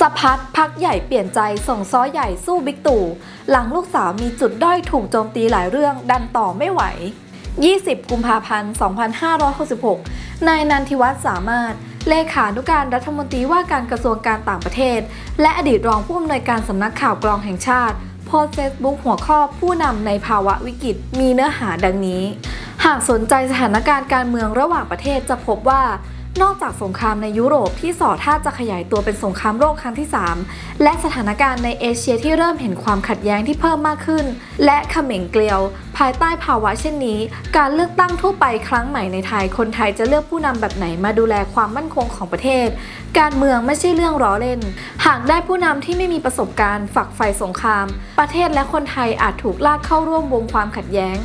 สะพัดพักใหญ่เปลี่ยนใจส่งซ้อใหญ่สู้บิ๊กตู่ หลังลูกสาวมีจุดด้อยถูกโจมตีหลายเรื่องดันต่อไม่ไหว 20 กุมภาพันธ์ 2566 นายนันทิวัฒน์สามารถ เลขานุการรัฐมนตรีว่าการกระทรวงการต่างประเทศ และอดีตรองผู้อำนวยการสำนักข่าวกรองแห่งชาติ โพสต์เฟซบุ๊กหัวข้อผู้นำในภาวะวิกฤตมีเนื้อหาดังนี้ หากสนใจสถานการณ์การเมืองระหว่างประเทศจะพบว่า นอกจากสงครามในยุโรปที่สอท่าจะขยายตัวเป็นสงครามโลกครั้งที่ 3 และสถานการณ์ในเอเชียที่เริ่มเห็นความขัดแย้งที่เพิ่มมากขึ้น และเขม่งเกลียว ภายใต้ภาวะเช่นนี้ การเลือกตั้งทั่วไปครั้งใหม่ในไทย คนไทยจะเลือกผู้นำแบบไหนมาดูแลความมั่นคงของประเทศ การเมืองไม่ใช่เรื่องล้อเล่น หากได้ผู้นำที่ไม่มีประสบการณ์ ฝักใฝ่สงคราม ประเทศและคนไทยอาจถูกลากเข้าร่วมวงความขัดแย้ง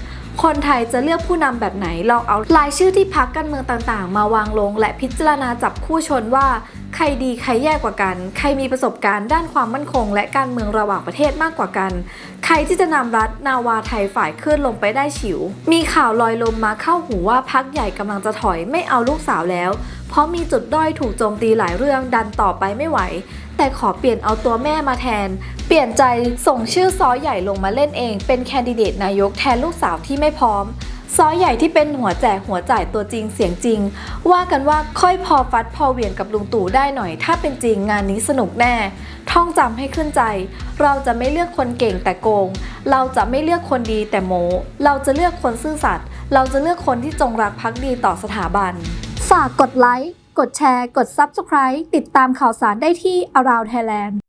คนไทยจะเลือกผู้นำแบบไหนลองเอารายชื่อที่พักการเมืองต่างๆ มาวางลง และพิจารณาจับคู่ชนว่าใครดีใครแย่กว่ากัน ใครมีประสบการณ์ด้านความมั่นคง และการเมืองระหว่างประเทศมากกว่ากัน ใครที่จะนำรัฐนาวาไทยฝ่ายขึ้นลงไปได้ฉิว มีข่าวลอยลมมาเข้าหูว่าพักใหญ่กำลังจะถอยไม่เอาลูกสาวแล้ว เพราะมีจุดด้อยถูกโจมตีหลายเรื่องดันต่อไปไม่ไหว แต่ขอเปลี่ยนเอาตัวแม่มาแทน เปลี่ยนใจส่งชื่อซอใหญ่ลงมาเล่นเอง เป็นแคนดิเดตนายกแทนลูกสาวที่ไม่พร้อมซอใหญ่ที่เป็นหัวแจกหัวจ่ายตัวจริงเสียงจริง ว่ากันว่าค่อยพอฟัดพอเวียงกับลุงตู่ได้หน่อย ถ้าเป็นจริงงานนี้สนุกแน่ ท่องจำให้ขึ้นใจ เราจะไม่เลือกคนเก่งแต่โกง เราจะไม่เลือกคนดีแต่โมเราจะเลือกคนซื่อสัตย์เราจะเลือกคนที่จงรักภักดีต่อสถาบัน ฝากกดไลค์ กดแชร์ กด Subscribe ติดตามข่าวสารได้ที่ Around Thailand